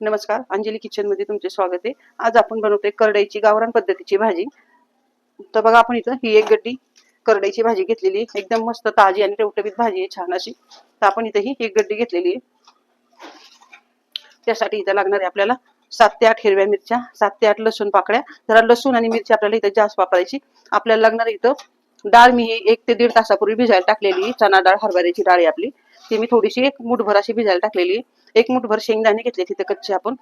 नमस्कार अंजली किचनमध्ये तुमचे स्वागत आहे. आज आपण बनवतोय करडईची गावरान पद्धतीची भाजी. तर बघा आपण इथं ही एक गड्डी करडईची भाजी घेतलेली आहे. एकदम मस्त ताजी आणि टवटवीत भाजी आहे छान अशी. तर आपण इथं ही एक गड्डी घेतलेली आहे. त्यासाठी इथं लागणार आहे आपल्याला सात ते आठ हिरव्या मिरच्या सात ते आठ लसूण पाकळ्या. जरा लसूण आणि मिरची आपल्याला इथं जास्त वापरायची. आपल्याला लागणार इथं डाळ. मी एक ते दीड तासापूर्वी भिजायला टाकलेली चणा डाळ हरभऱ्याची डाळ आहे आपली. ती मी थोडीशी एक मुठभर अशी भिजायला टाकलेली आहे. एक मुठभर शेंगदाणे घेतले तिथे कच्चे आपण.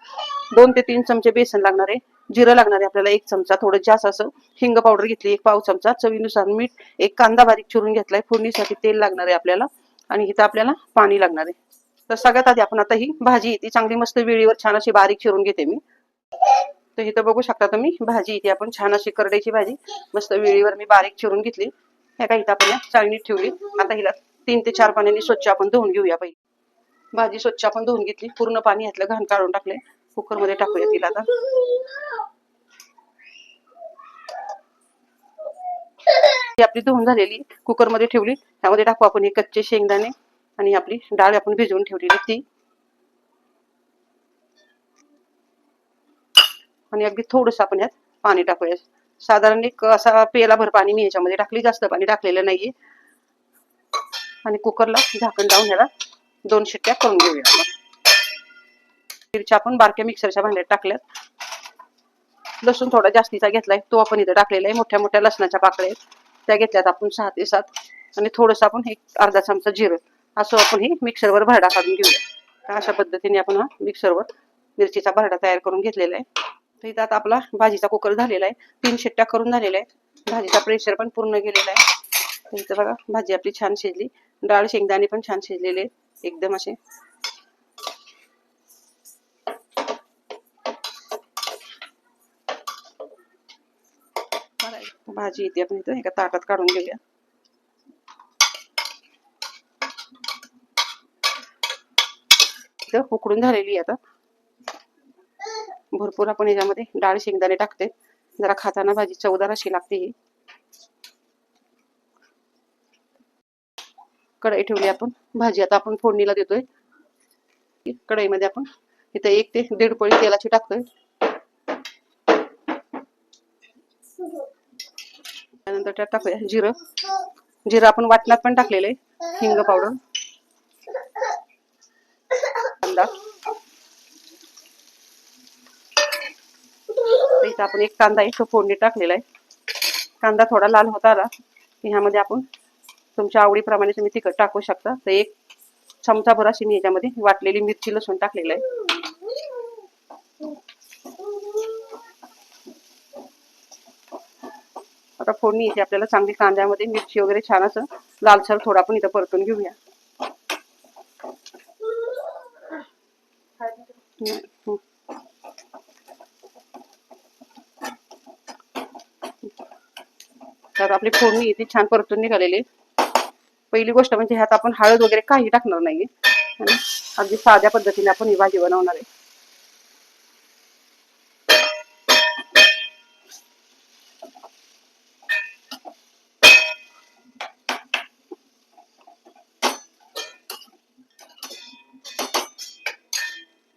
दोन ते तीन चमचे बेसन लागणार आहे. जिरं लागणार आहे आपल्याला एक चमचा थोडं जास्त असं हिंग पावडर घेतली एक पाव चमचा. चवीनुसार मीठ एक कांदा बारीक चिरून घेतलाय. फोडणीसाठी तेल लागणार आहे आपल्याला. आणि इथं आपल्याला पाणी लागणार आहे. तर सगळ्यात आधी आपण आता ही भाजी ती चांगली मस्त वेळीवर छान अशी बारीक चिरून घेते मी. तर इथं बघू शकता तुम्ही भाजी इथे आपण. छान अशी करड्याची भाजी. मस्त वेळीवर मी बारीक चिरून घेतली. ह्या काही इथं आपण चाळणीत ठेवली. आता हिला तीन ते चार पाण्याने स्वच्छ आपण धुवून घेऊया पहिले. भाजी स्वच्छ आपण धुवून घेतली. पूर्ण पाणी घातलं घाण काढून टाकले कुकरमध्ये टाकूया तिला आता. ही आपली धुवून झालेली कुकरमध्ये ठेवली. त्यामध्ये टाकू आपण हे कच्चे शेंगदाणे आणि आपली डाळ आपण भिजवून ठेवलेली ती. आणि अगदी थोडस आपण यात पाणी टाकूया. साधारण एक असा पेलाभर पाणी मी याच्यामध्ये टाकली. जास्त पाणी टाकलेलं नाहीये. आणि कुकरला झाकण लावून ह्याला दोन शिट्ट्या करून घेऊया मिरच्या आपण बारक्या मिक्सरच्या भांड्यात टाकल्यात. लसूण थोडा जास्तीचा घेतलाय तो आपण इथं टाकलेला आहे. मोठ्या मोठ्या लसणाच्या पाकळ्या आहेत. त्या घेतल्यात आपण सहा ते सात. आणि थोडस आपण एक अर्धा चमचा जिरं असं आपण हे मिक्सरवर भरडा काढून घेऊया. अशा पद्धतीने आपण हा मिक्सरवर मिरचीचा भरडा तयार करून घेतलेला आहे. तर इथं आता आपला भाजीचा कुकर झालेला आहे. तीन शिट्ट्या करून झालेल्या आहे भाजीचा प्रेशर पण पूर्ण गेलेला आहे. इथं बघा भाजी आपली छान शिजली. डाळ शेंगदाणे पण छान शिजलेले आहेत. एकदम असे. भाजी येते आपण इथं एका ताटात काढून घेऊया. इथं उकडून झालेली आहे आता. भरपूर आपण याच्यामध्ये डाळ शेंगदाणे टाकते. जरा खाताना भाजी चवदार अशी लागते ही. कढई ठेवली आपण. भाजी आता आपण फोडणीला देतोय. कढईमध्ये आपण इथं एक ते दीड पळी तेलाची टाकतोय. त्यानंतर त्यात टाकूया जिरं. जिरं आपण वाटणात पण टाकलेलं आहे. हिंग पावडर. कांदा. इथं आपण एक कांदा एक फोडणी टाकलेला आहे. कांदा थोडा लाल होता आला. ह्यामध्ये आपण तुमच्या आवडीप्रमाणे तुम्ही तिखट टाकू शकता. तर एक चमचाभर अशी मी याच्यामध्ये वाटलेली मिरची लसूण टाकलेलं आहे. आता फोडणी इथे आपल्याला चांगली कांद्यामध्ये मिरची वगैरे छान असं लालसर थोडा पण इथं परतून घेऊया. तर आपली फोडणी इथे छान परतून निघालेली पहिली गोष्ट म्हणजे ह्यात आपण हळद वगैरे काही टाकणार नाहीये. अगदी साध्या पद्धतीने आपण ही भाजी बनवणार आहे.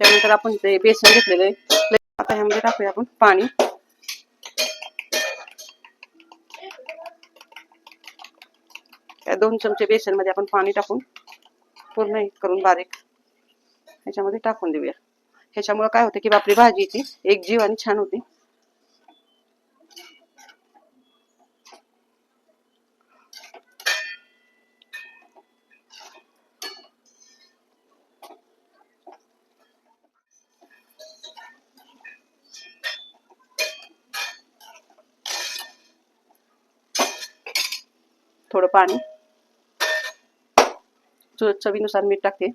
त्यानंतर आपण ते बेसन घेतलेलं आहे आता ह्यामध्ये टाकूया आपण पाणी. या दोन चमचे बेसनमध्ये आपण पाणी टाकून पूर्ण हे करून बारीक ह्याच्यामध्ये टाकून देऊया. ह्याच्यामुळे काय होतं की आपली भाजी ती एक जीव आणि छान होती. थोडं पाणी चवीनुसार मीठ टाकते.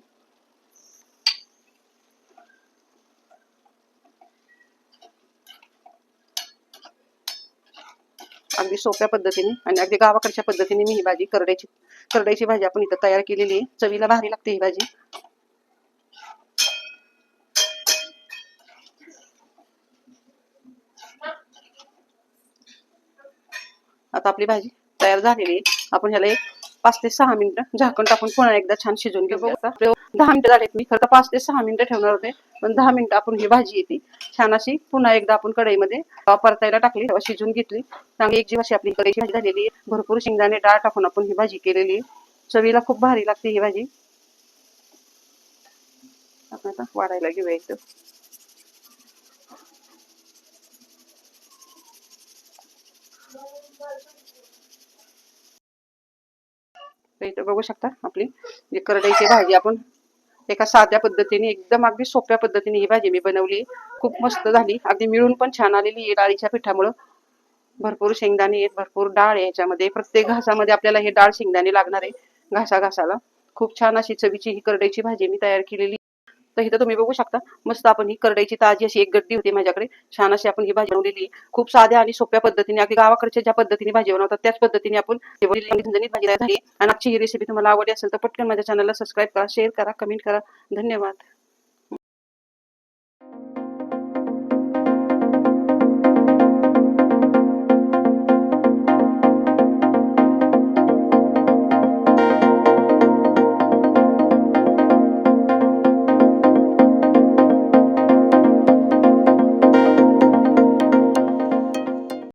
अगदी सोप्या पद्धतीने आणि अगदी गावाकडच्या पद्धतीने मी ही भाजी करड्याची करड्याची भाजी आपण इथं तयार केलेली आहे. चवीला भारी लागते ही भाजी. आता आपली भाजी तयार झालेली आहे. आपण ह्याला एक पाच ते सहा मिनिटं झाकण टाकून पुन्हा एकदा छान शिजवून घेऊ. दहा मिनिटं झालेत मी खरं तर पाच ते सहा मिनिटं ठेवणार होते पण दहा मिनिटं आपण ही भाजी येते. छान अशी पुन्हा एकदा आपण कढईमध्ये परतायला टाकली तेव्हा शिजून घेतली. चांगली एक जीव आपली कढईची भाजी झालेली आहे. भरपूर शेंगदाणे डाळ टाकून आपण ही भाजी केलेली आहे. चवीला खूप भारी लागते ही भाजी. आपण आता वाढायला घेऊया इथं तर इथं बघू शकता आपली. जी करडईची भाजी आपण एका साध्या पद्धतीने एकदम अगदी सोप्या पद्धतीने ही भाजी मी बनवली. खूप मस्त झाली. अगदी मिळून पण छान आलेली आहे डाळीच्या पिठामुळं. भरपूर शेंगदाणे आहेत भरपूर डाळ आहे याच्यामध्ये. प्रत्येक घासामध्ये आपल्याला हे डाळ शेंगदाणे लागणार आहे घासा घासाला खूप छान अशी चवीची ही करडईची भाजी मी तयार केलेली तर इथं तुम्ही बघू शकता. मस्त आपण ही करडईची ताजी अशी एक गड्डी होती माझ्याकडे. छान अशी आपण ही भाजी बनवलेली खूप साध्या आणि सोप्या पद्धतीने अगदी गावाकडच्या ज्या पद्धतीने भाजी बनवतात त्याच पद्धतीने आपण ही भाजी झाली आणि आजची ही रेसिपी तुम्हाला आवडली असेल तर पटकन माझ्या चॅनलला सबस्क्राईब करा शेअर करा कमेंट करा. धन्यवाद.